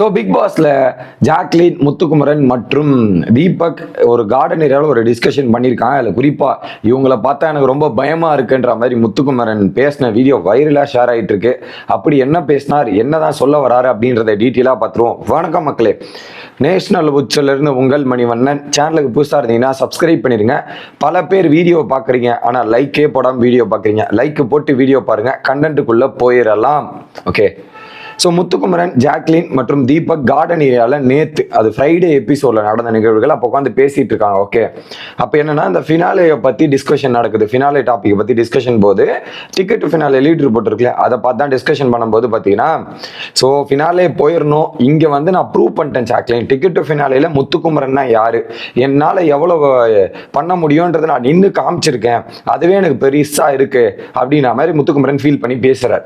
So big பாஸ்ல ஜாக்லின் முத்துக்குமரன் மற்றும் தீபக் ஒரு கார்டன் ஏரியாவில் ஒரு டிஸ்கஷன் பண்ணியிருக்காங்க. அதில் குறிப்பாக இவங்கள பார்த்தா எனக்கு ரொம்ப பயமாக இருக்குன்ற மாதிரி முத்துக்குமரன் பேசின வீடியோ வைரலாக ஷேர் ஆகிட்டு இருக்கு அப்படி என்ன பேசினார்? என்னதான் சொல்ல வராரு அப்படின்றத டீட்டெயிலாக பார்த்துருவோம். வணக்கம் மக்களே. நேஷனல் இருந்து உங்கள் மணிவண்ணன். சேனலுக்கு புதுசாக இருந்தீங்கன்னா சப்ஸ்கிரைப் பண்ணிடுங்க பல பேர் வீடியோ பார்க்குறீங்க. ஆனால் லைக்கே போடாமல் வீடியோ பார்க்குறீங்க. லைக் போட்டு வீடியோ பாருங்கள் கண்டென்ட்டுக்குள்ளே போயிடலாம் ஓகே ஸோ முத்துக்குமரன் ஜாக்லின் மற்றும் தீபக் கார்டன் ஏரியாவில் நேத்து அது ஃப்ரைடே எபிசோடில் நடந்த நிகழ்வுகள் அப்போ உட்காந்து பேசிட்டு இருக்காங்க ஓகே அப்போ என்னன்னா இந்த ஃபினாலேயை பற்றி டிஸ்கஷன் நடக்குது. ஃபினாலே டாப்பிக்கை பற்றி டிஸ்கஷன் போது டிக்கெட் ஃபினாலே லீட்ரு போட்டிருக்கல அதை பார்த்து தான் டிஸ்கஷன் பண்ணும்போது பார்த்தீங்கன்னா ஸோ ஃபினாலே போயிடணும் இங்கே வந்து நான் ப்ரூவ் பண்ணிட்டேன் ஜாக்லின். டிக்கெட் ஃபினாலேயில் முத்துக்குமரன்னா யார்? என்னால் எவ்வளோ பண்ண முடியுன்றதை நான் நின்று காமிச்சிருக்கேன். அதுவே எனக்கு பெருசாக இருக்குது அப்படின்ற மாதிரி முத்துக்குமரன் ஃபீல் பண்ணி பேசுகிறார்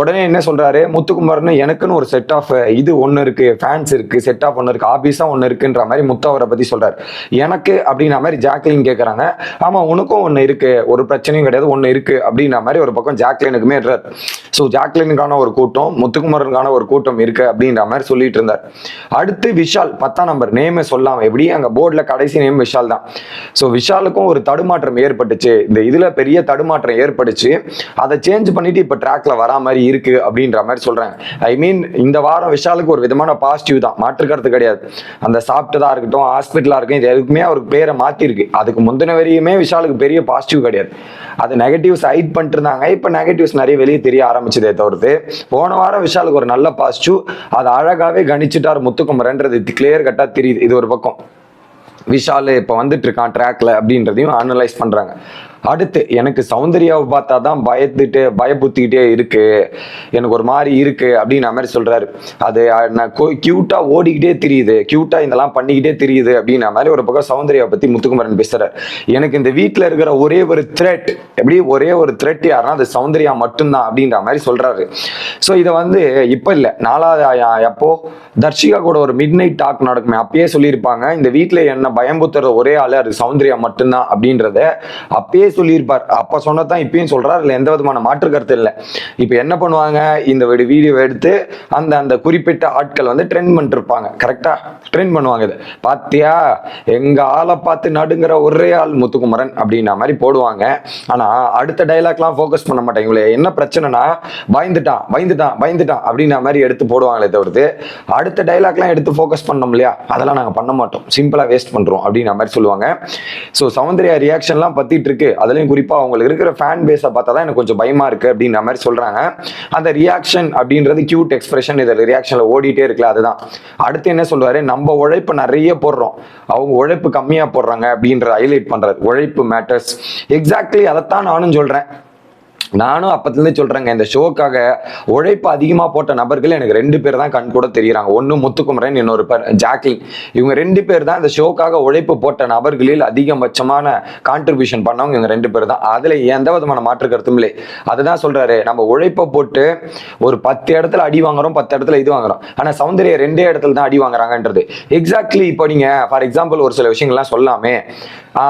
உடனே என்ன சொல்கிறாரு முத்துக்குமரன் எனக்குன்னு ஒரு செட் ஆஃப் இது ஒன்று இருக்கு ஃபேன்ஸ் இருக்கு செட் ஆஃப் ஒன்று இருக்கு ஆபீஸா ஒன்று இருக்குன்ற மாதிரி முத்து அவரை பத்தி சொல்றாரு. எனக்கு அப்படின்ற மாதிரி ஜாக்லின் கேட்குறாங்க ஆமா உனக்கும் ஒன்று இருக்கு ஒரு பிரச்சனையும் கிடையாது ஒன்று இருக்கு அப்படின்ற மாதிரி ஒரு பக்கம் ஜாக்லினுக்குமே இருக்காரு. ஸோ ஜாக்லினுக்கான ஒரு கூட்டம் முத்துக்குமரனுக்கான ஒரு கூட்டம் இருக்கு அப்படின்ற மாதிரி சொல்லிட்டு இருந்தார். அடுத்து விஷால் பத்தாம் நம்பர் நேமே சொல்லாம எப்படி அங்க போர்டில் கடைசி நேம் விஷால் தான். ஸோ விஷாலுக்கும் ஒரு தடுமாற்றம் ஏற்பட்டுச்சு. இந்த இதுல பெரிய தடுமாற்றம் ஏற்பட்டுச்சு. அதை சேஞ்ச் பண்ணிட்டு இப்போ ட்ராக்ல வரா மாதிரி இருக்கு அப்படின்ற மாதிரி சொல்றாங்க. ஐ மீன் இந்த வாரம் விஷாலுக்கு ஒரு விதமான பாசிட்டிவ் தான். மாற்று கருத்து கிடையாது. அந்த சாப்பிட்டதா இருக்கட்டும் ஹாஸ்பிட்டலா இருக்கட்டும் இது எதுக்குமே அவருக்கு பேரை மாத்திருக்கு. அதுக்கு முந்தின வரையுமே விஷாலுக்கு பெரிய பாசிட்டிவ் கிடையாது. அது நெகட்டிவ்ஸ் ஹைட் பண்ணிட்டு இருந்தாங்க. இப்போ நெகட்டிவ்ஸ் நிறைய வெளியே தெரிய ஆரம்பிச்சதே தவிர்த்து போன வாரம் விஷாலுக்கு ஒரு நல்ல பாசிட்டிவ் அதை அழகாவே கணிச்சிட்டார் முத்துக்குமரன்றது. கிளியர் கட்டா தெரியுது. இது ஒரு பக்கம். விஷால் இப்போ வந்துட்டு இருக்கான் ட்ராக்ல அப்படின்றதையும் அனலைஸ் பண்றாங்க. அடுத்து எனக்கு சௌந்தர்யாவை பார்த்தா தான் பயந்துட்டு பயப்புத்திக்கிட்டே இருக்கு. எனக்கு ஒரு மாதிரி இருக்கு அப்படின்ற மாதிரி சொல்றாரு. அது நான் கியூட்டா ஓடிக்கிட்டே தெரியுது. கியூட்டா இதெல்லாம் பண்ணிக்கிட்டே தெரியுது அப்படின்ற மாதிரி ஒரு பக்கம் சௌந்தர்யாவை பத்தி முத்துக்குமரன் பேசுறாரு. எனக்கு இந்த வீட்டில் இருக்கிற ஒரே ஒரு த்ரெட் எப்படி ஒரே ஒரு த்ரெட் யாருன்னா அது சௌந்தர்யா மட்டும்தான் அப்படின்ற மாதிரி சொல்றாரு. ஸோ இதை வந்து இப்போ இல்லை. நாலாவது அஹ், எப்போ தர்ஷிகா கூட ஒரு மிட் நைட் டாக் நடக்குமே. அப்பயே சொல்லியிருப்பாங்க இந்த வீட்டில் என்ன பயம்புத்துற ஒரே ஆளு அது சௌந்தர்யா மட்டும்தான் அப்படின்றத அப்பயே சொல்லியிருப்பார். அப்ப சொன்னதான் இப்பயும் சொல்றாரு. இல்லை எந்த விதமான மாற்று கருத்து இல்லை. இப்போ என்ன பண்ணுவாங்க? இந்த வீடியோ எடுத்து அந்த அந்த குறிப்பிட்ட ஆட்கள் வந்து ட்ரெண்ட் பண்ணிருப்பாங்க. கரெக்டாக கரெக்டா ட்ரெண்ட் பண்ணுவாங்க இது. பாத்தியா? எங்க ஆளை பார்த்து நடுங்கிற ஒரே ஆள் முத்துக்குமரன் அப்படின்ற மாதிரி போடுவாங்க. ஆனா அடுத்த டைலாக்லாம் ஃபோக்கஸ் பண்ண மாட்டாங்க. இவங்களே என்ன பிரச்சனைனா பயந்துட்டான் பயந்துட்டான் பயந்துட்டான் அப்படின்ற மாதிரி எடுத்து போடுவாங்களே தவிர்த்து அடுத்த டைலாக்லாம் எடுத்து ஃபோக்கஸ் பண்ணோம் இல்லையா? அதெல்லாம் நாங்கள் பண்ண மாட்டோம். சிம்பிளாக வேஸ்ட் பண்ணுறோம் அப்படின்ற மாதிரி சொல்லுவாங்க. ஸோ சௌந்தர்யா ரியாக்ஷன்லாம் பற்றிட்டு இருக்கு. அதுலயும் குறிப்பாக அவங்களுக்கு இருக்கிற ஃபேன் பேஸை பார்த்தா தான் எனக்கு கொஞ்சம் பயமா இருக்கு அப்படின்ற மாதிரி சொல்றாங்க. அந்த ரியாக்ஷன் அப்படின்றது கியூட் எக்ஸ்பிரஷன் இதில் ரியாக்ஷன்ல ஓடிட்டே இருக்குல்ல அதுதான். அடுத்து என்ன சொல்லுவாரு நம்ம உழைப்பு நிறைய போடுறோம். அவங்க உழைப்பு கம்மியா போடுறாங்க அப்படின்ற ஹைலைட் பண்றாரு. உழைப்பு மேட்டர்ஸ் எக்ஸாக்ட்லி அதைத்தான் நானும் சொல்றேன். நானும் அப்பத்துலேருந்து சொல்கிறேங்க இந்த ஷோக்காக உழைப்பு அதிகமாக போட்ட நபர்கள் எனக்கு ரெண்டு பேர் தான் கண் கூட தெரியுறாங்க. ஒன்று முத்துக்குமரன் இன்னொரு பேர் ஜாக்லின். இவங்க ரெண்டு பேர் தான் இந்த ஷோக்காக உழைப்பு போட்ட நபர்களில் அதிகபட்சமான கான்ட்ரிபியூஷன் பண்ணவங்க இவங்க ரெண்டு பேர் தான். அதில் எந்த விதமான மாற்று கருத்தும் இல்லை. அதுதான் சொல்கிறாரு நம்ம உழைப்பை போட்டு ஒரு பத்து இடத்துல அடி வாங்குறோம் பத்து இடத்துல இது வாங்குறோம். ஆனால் சௌந்தரிய ரெண்டே இடத்துல தான் அடி வாங்குறாங்கன்றது. எக்ஸாக்ட்லி இப்போ நீங்கள் ஃபார் எக்ஸாம்பிள் ஒரு சில விஷயங்கள்லாம் சொல்லாமே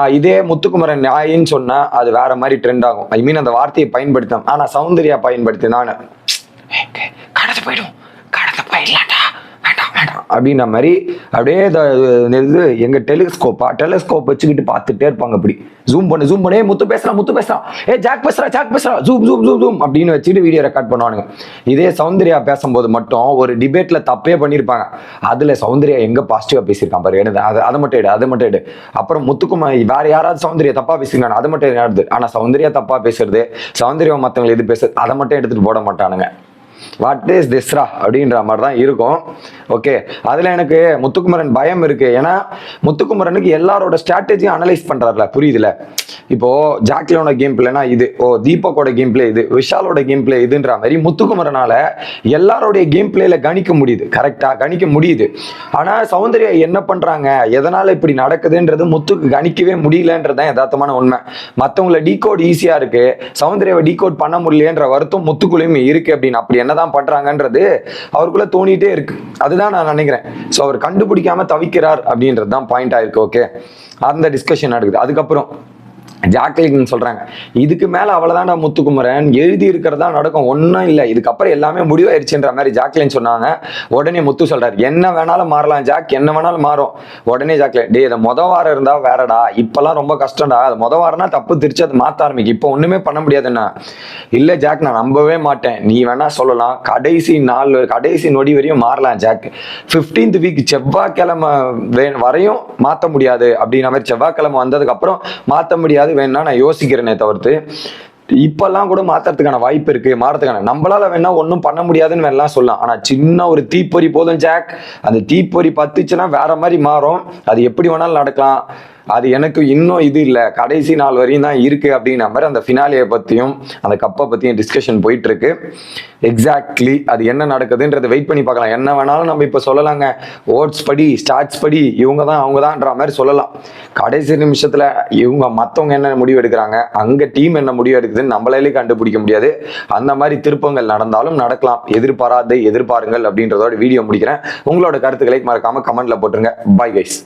இதே முத்துக்குமரன் நியாயின்னு சொன்னா அது வேற மாதிரி ட்ரெண்ட் ஆகும். ஐ மீன் அந்த வார்த்தையை பயன்படுத்தணும். ஆனா சௌந்தர்யா பயன்படுத்தினான்னு. கடந்து போயிடும். கடந்து போயிடலாம் அப்படின்ன அப்படின்ற மாதிரி அப்படியே இது எங்க டெலிஸ்கோப்பா டெலிஸ்கோப் வச்சுக்கிட்டு பார்த்துட்டே இருப்பாங்க அப்படி. ஜூம் பண்ணு ஜூம் பண்ணு. முத்து பேசுகிறான் முத்து பேசுறான் ஏ ஜாக் பேசுறா ஜாக் பேசுறா. ஜூம் ஜூம் ஜூம் ஜூம் அப்படின்னு வச்சுட்டு வீடியோ ரெக்கார்ட் பண்ணுவானுங்க. இதே சௌந்தர்யா பேசும்போது மட்டும் ஒரு டிபேட்ல தப்பே பண்ணியிருப்பாங்க அதுல சௌந்தர்யா எங்க பாசிட்டிவா பேசியிருக்கான் பாரு. எடுது அதை அதை மட்டும் எடு அதை மட்டும் எடு. அப்புறம் முத்துக்குமார் வேற யாராவது சௌந்தர்யா தப்பா பேசியிருக்காங்க அதை மட்டும் எடுத்து ஆனா சௌந்தர்யா தப்பா பேசுறது சௌந்தர்யா மத்தவங்களை எது பேசுறது அதை மட்டும் எடுத்துட்டு போட மாட்டானுங்க. வாட் இஸ் திஸ்ரா அப்படின்ற மாதிரி தான் இருக்கும். ஓகே அதில் எனக்கு முத்துக்குமரன் பயம் இருக்கு. ஏன்னா முத்துக்குமரனுக்கு எல்லாரோட ஸ்ட்ராட்டஜியும் அனலைஸ் பண்றாருல புரியுதுல? இப்போ ஜாக்லியோட கேம் பிளேனா இது. ஓ தீபக்கோட கேம் பிளே இது. விஷாலோட கேம் பிளே இதுன்ற மாதிரி முத்துக்குமரனால எல்லாரோடைய கேம் பிளேல கணிக்க முடியுது. கரெக்டா கணிக்க முடியுது. ஆனா சௌந்தர்யா என்ன பண்றாங்க? எதனால இப்படி நடக்குதுன்றது முத்துக்கு கணிக்கவே முடியலன்றதான் யதார்த்தமான உண்மை. மற்றவங்கள டீகோட் ஈஸியா இருக்கு. சௌந்தர்யாவை டீகோட் பண்ண முடியலன்ற வருத்தம் முத்துக்குள்ளேயும் இருக்கு அப்படின்னு. அப்படி என்ன என்னதான் பண்றாங்கன்றது அவருக்குள்ள தோணிட்டே இருக்கு. அதுதான் நான் நினைக்கிறேன். ஸோ அவர் கண்டுபிடிக்காம தவிக்கிறார் அப்படின்றது தான் பாயிண்ட் ஆயிருக்கு ஓகே அந்த டிஸ்கஷன் நடக்குது. அதுக்கப்புறம் ஜாக்லின் சொல்றாங்க. இதுக்கு மேல அவ்வளவுதான்டா முத்துக்குமரன். எழுதி இருக்கிறதா நடக்கும். ஒன்றும் இல்லை. இதுக்கப்புறம் எல்லாமே முடிவாயிருச்சுன்ற மாதிரி ஜாக்லின் சொன்னாங்க. உடனே முத்து சொல்றாரு என்ன வேணாலும் மாறலாம் ஜாக். என்ன வேணாலும் மாறும். உடனே ஜாக்லின் டே இதை மொத வாரம் இருந்தா வேறடா. இப்பெல்லாம் ரொம்ப கஷ்டம்டா. அது மொத வாரம்னா தப்பு திருச்சு அது மாத்த ஆரம்பிக்கும் இப்போ ஒண்ணுமே பண்ண முடியாதுண்ணா. இல்ல ஜாக் நான் நம்பவே மாட்டேன். நீ வேணா சொல்லலாம். கடைசி நாள் கடைசி நொடி வரையும் மாறலாம் ஜாக். 15th வீக் செவ்வாய்க்கிழமை வரையும் மாற்ற முடியாது. அப்படின்ற மாதிரி செவ்வாய்க்கிழமை வந்ததுக்கு அப்புறம் முடியாது. முடியாது வேணும்னா நான் யோசிக்கிறேனே தவிர்த்து இப்பெல்லாம் கூட மாத்துறதுக்கான வாய்ப்பு இருக்கு மாறதுக்கான நம்மளால வேணா ஒன்றும் பண்ண முடியாதுன்னு வேணா சொல்லலாம். ஆனா சின்ன ஒரு தீப்பொறி போதும் ஜாக். அந்த தீப்பொறி பத்துச்சுன்னா வேற மாதிரி மாறும். அது எப்படி வேணாலும் நடக்கலாம். அது எனக்கு இன்னும் இது இல்லை. கடைசி நாள் வரையும் தான் இருக்கு அப்படிங்கிற மாதிரி அந்த ஃபினாலியை பற்றியும் அந்த கப்பை பற்றியும் டிஸ்கஷன் போயிட்டு இருக்கு எக்ஸாக்ட்லி அது என்ன நடக்குதுன்றதை வெயிட் பண்ணி பார்க்கலாம். என்ன வேணாலும் நம்ம இப்போ சொல்லலாங்க. ஓட்ஸ் படி ஸ்டார்ட்ஸ் படி இவங்க தான் அவங்க தான்ன்ற மாதிரி சொல்லலாம். கடைசி நிமிஷத்தில் இவங்க மற்றவங்க என்ன முடிவு எடுக்கிறாங்க? அங்கே டீம் என்ன முடிவு எடுக்குதுன்னு நம்மளாலே கண்டுபிடிக்க முடியாது. அந்த மாதிரி திருப்பங்கள் நடந்தாலும் நடக்கலாம். எதிர்பாராதை எதிர்பாருங்கள் அப்படின்றதோட வீடியோ முடிக்கிறேன். உங்களோட கருத்துக்களை மறக்காமல் கமெண்ட்டில் போட்டுருங்க. Bye guys